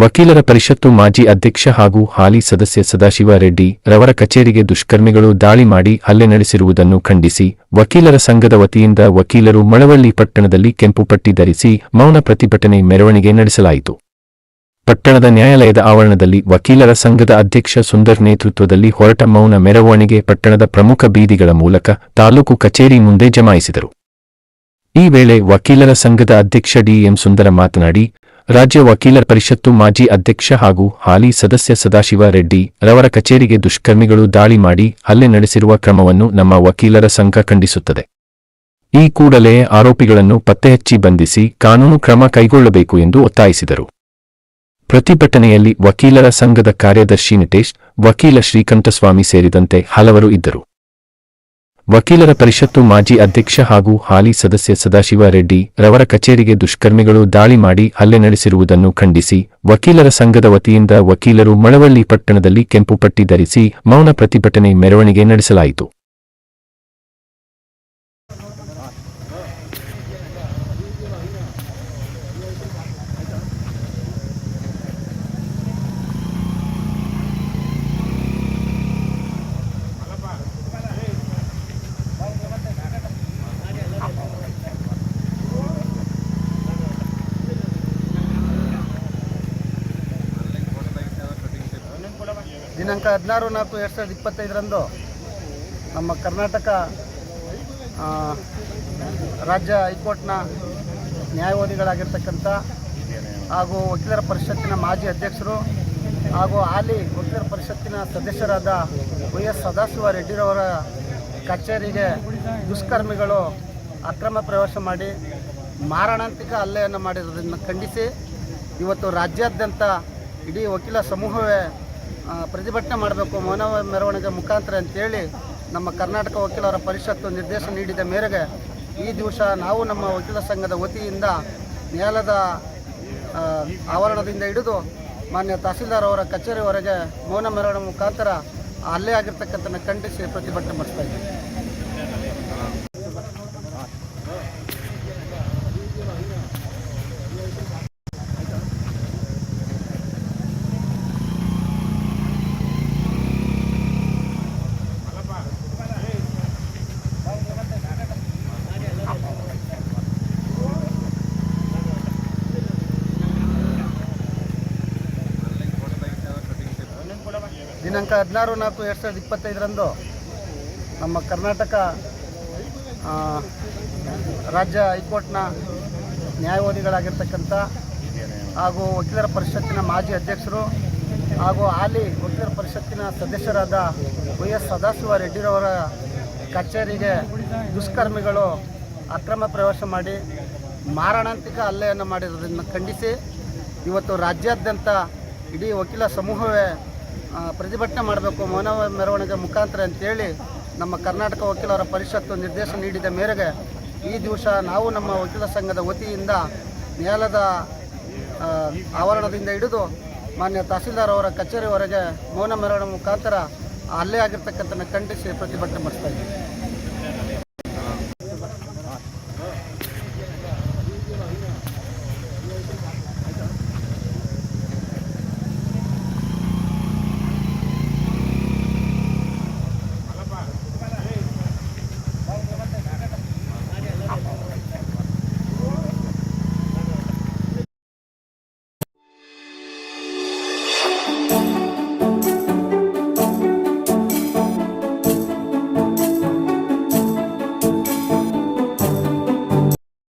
ವಕೀಲರ ಪರಿಷತ್ತು ಮಾಜಿ ಅಧ್ಯಕ್ಷ ಹಾಗೂ ಹಾಲಿ ಸದಸ್ಯ ಸದಾಶಿವ ರೆಡ್ಡಿ ರವರ ಕಚೇರಿಗೆ ದುಷ್ಕರ್ಮಿಗಳು ದಾಳಿ ಮಾಡಿ ಹಲ್ಲೆ ನಡೆಸಿರುವುದನ್ನು ಖಂಡಿಸಿ, ವಕೀಲರ ಸಂಘದ ವತಿಯಿಂದ ವಕೀಲರು ಮಳವಳ್ಳಿ ಪಟ್ಟಣದಲ್ಲಿ ಕೆಂಪು ಪಟ್ಟಿ ಧರಿಸಿ ಮೌನ ಪ್ರತಿಭಟನೆ ಮೆರವಣಿಗೆ ನಡೆಸಲಾಯಿತು. ಪಟ್ಟಣದ ನ್ಯಾಯಾಲಯದ ಆವರಣದಲ್ಲಿ ವಕೀಲರ ಸಂಘದ ಅಧ್ಯಕ್ಷ ಸುಂದರ್ ನೇತೃತ್ವದಲ್ಲಿ ಹೊರಟ ಮೌನ ಮೆರವಣಿಗೆ ಪಟ್ಟಣದ ಪ್ರಮುಖ ಬೀದಿಗಳ ಮೂಲಕ ತಾಲೂಕು ಕಚೇರಿ ಮುಂದೆ ಜಮಾಯಿಸಿದರು. ಈ ವೇಳೆ ವಕೀಲರ ಸಂಘದ ಅಧ್ಯಕ್ಷ ಡಿಎಂ ಸುಂದರ ಮಾತನಾಡಿ ರಾಜ್ಯ ವಕೀಲರ ಪರಿಷತ್ತು ಮಾಜಿ ಅಧ್ಯಕ್ಷ ಹಾಗೂ ಹಾಲಿ ಸದಸ್ಯ ಸದಾಶಿವ ರೆಡ್ಡಿ ರವರ ಕಚೇರಿಗೆ ದುಷ್ಕರ್ಮಿಗಳು ದಾಳಿ ಮಾಡಿ ಹಲ್ಲೆ ನಡೆಸಿರುವ ಕ್ರಮವನ್ನು ನಮ್ಮ ವಕೀಲರ ಸಂಘ ಖಂಡಿಸುತ್ತದೆ. ಈ ಕೂಡಲೇ ಆರೋಪಿಗಳನ್ನು ಪತ್ತೆಹಚ್ಚಿ ಬಂಧಿಸಿ ಕಾನೂನು ಕ್ರಮ ಕೈಗೊಳ್ಳಬೇಕು ಎಂದು ಒತ್ತಾಯಿಸಿದರು. ಪ್ರತಿಭಟನೆಯಲ್ಲಿ ವಕೀಲರ ಸಂಘದ ಕಾರ್ಯದರ್ಶಿ ನಿತೇಶ್, ವಕೀಲ ಶ್ರೀಕಂಠಸ್ವಾಮಿ ಸೇರಿದಂತೆ ಹಲವರು ಇದ್ದರು. ವಕೀಲರ ಪರಿಷತ್ತು ಮಾಜಿ ಅಧ್ಯಕ್ಷ ಹಾಗೂ ಹಾಲಿ ಸದಸ್ಯ ಸದಾಶಿವ ರೆಡ್ಡಿ ರವರ ಕಚೇರಿಗೆ ದುಷ್ಕರ್ಮಿಗಳು ದಾಳಿ ಮಾಡಿ ಹಲ್ಲೆ ನಡೆಸಿರುವುದನ್ನು ಖಂಡಿಸಿ, ವಕೀಲರ ಸಂಘದ ವತಿಯಿಂದ ವಕೀಲರು ಮಳವಳ್ಳಿ ಪಟ್ಟಣದಲ್ಲಿ ಕೆಂಪು ಪಟ್ಟಿ ಧರಿಸಿ ಮೌನ ಪ್ರತಿಭಟನೆ ಮೆರವಣಿಗೆ ನಡೆಸಲಾಯಿತು. ದಿನಾಂಕ ಹದಿನಾರು ನಾಲ್ಕು ಎರಡು ಸಾವಿರದ ಇಪ್ಪತ್ತೈದರಂದು ನಮ್ಮ ಕರ್ನಾಟಕ ರಾಜ್ಯ ಹೈಕೋರ್ಟ್ನ ನ್ಯಾಯವಾದಿಗಳಾಗಿರ್ತಕ್ಕಂಥ ಹಾಗೂ ವಕೀಲರ ಪರಿಷತ್ತಿನ ಮಾಜಿ ಅಧ್ಯಕ್ಷರು ಹಾಗೂ ಹಾಲಿ ವಕೀಲರ ಪರಿಷತ್ತಿನ ಸದಸ್ಯರಾದ ವೈ ಎಸ್ ಸದಾಶಿವ ರೆಡ್ಡಿರವರ ಕಚೇರಿಗೆ ದುಷ್ಕರ್ಮಿಗಳು ಅಕ್ರಮ ಪ್ರವೇಶ ಮಾಡಿ ಮಾರಣಾಂತಿಕ ಹಲ್ಲೆಯನ್ನು ಮಾಡಿರೋದನ್ನು ಖಂಡಿಸಿ ಇವತ್ತು ರಾಜ್ಯಾದ್ಯಂತ ಇಡೀ ವಕೀಲ ಸಮೂಹವೇ ಪ್ರತಿಭಟನೆ ಮಾಡಬೇಕು ಮೌನ ಮೆರವಣಿಗೆ ಮುಖಾಂತರ ಅಂತೇಳಿ ನಮ್ಮ ಕರ್ನಾಟಕ ವಕೀಲರ ಪರಿಷತ್ತು ನಿರ್ದೇಶನ ನೀಡಿದ ಮೇರೆಗೆ ಈ ದಿವಸ ನಾವು ನಮ್ಮ ವಕೀಲ ಸಂಘದ ವತಿಯಿಂದ ನ್ಯಾಯಾಲಯದ ಆವರಣದಿಂದ ಹಿಡಿದು ಮಾನ್ಯ ತಹಸೀಲ್ದಾರ್ ಅವರ ಕಚೇರಿವರೆಗೆ ಮೌನ ಮೆರವಣಿಗೆ ಮುಖಾಂತರ ಅಲ್ಲೇ ಆಗಿರ್ತಕ್ಕಂಥ ಖಂಡಿಸಿ ಪ್ರತಿಭಟನೆ ಮಾಡಿಸ್ತಾ ಇದ್ದೀವಿ. ದಿನಾಂಕ ಹದಿನಾರು, ನಾಲ್ಕು ಎರಡು ಸಾವಿರದ ಇಪ್ಪತ್ತೈದರಂದು ನಮ್ಮ ಕರ್ನಾಟಕ ರಾಜ್ಯ ಹೈಕೋರ್ಟ್ನ ನ್ಯಾಯವಾದಿಗಳಾಗಿರ್ತಕ್ಕಂಥ ಹಾಗೂ ವಕೀಲರ ಪರಿಷತ್ತಿನ ಮಾಜಿ ಅಧ್ಯಕ್ಷರು ಹಾಗೂ ಹಾಲಿ ವಕೀಲರ ಪರಿಷತ್ತಿನ ಸದಸ್ಯರಾದ ವೈ ಎಸ್ ಸದಾಶಿವ ರೆಡ್ಡಿರವರ ಕಚೇರಿಗೆ ದುಷ್ಕರ್ಮಿಗಳು ಅಕ್ರಮ ಪ್ರವೇಶ ಮಾಡಿ ಮಾರಣಾಂತಿಕ ಹಲ್ಲೆಯನ್ನು ಮಾಡಿರೋದನ್ನು ಖಂಡಿಸಿ, ಇವತ್ತು ರಾಜ್ಯಾದ್ಯಂತ ಇಡೀ ವಕೀಲ ಸಮೂಹವೇ ಪ್ರತಿಭಟನೆ ಮಾಡಬೇಕು, ಮೌನ ಮೆರವಣಿಗೆ ಮುಖಾಂತರ ಅಂತೇಳಿ ನಮ್ಮ ಕರ್ನಾಟಕ ವಕೀಲರ ಪರಿಷತ್ತು ನಿರ್ದೇಶನ ನೀಡಿದ ಮೇರೆಗೆ ಈ ದಿವಸ ನಾವು ನಮ್ಮ ವಕೀಲ ಸಂಘದ ವತಿಯಿಂದ ನ್ಯಾಯಾಲಯದ ಆವರಣದಿಂದ ಹಿಡಿದು ಮಾನ್ಯ ತಹಸೀಲ್ದಾರ್ ಅವರ ಕಚೇರಿವರೆಗೆ ಮೌನ ಮೆರವಣಿಗೆ ಮುಖಾಂತರ ಅಲ್ಲೇ ಆಗಿರ್ತಕ್ಕಂಥ ಖಂಡಿಸಿ ಪ್ರತಿಭಟನೆ ಮಾಡಿಸ್ತಾ ಇದ್ದೀವಿ.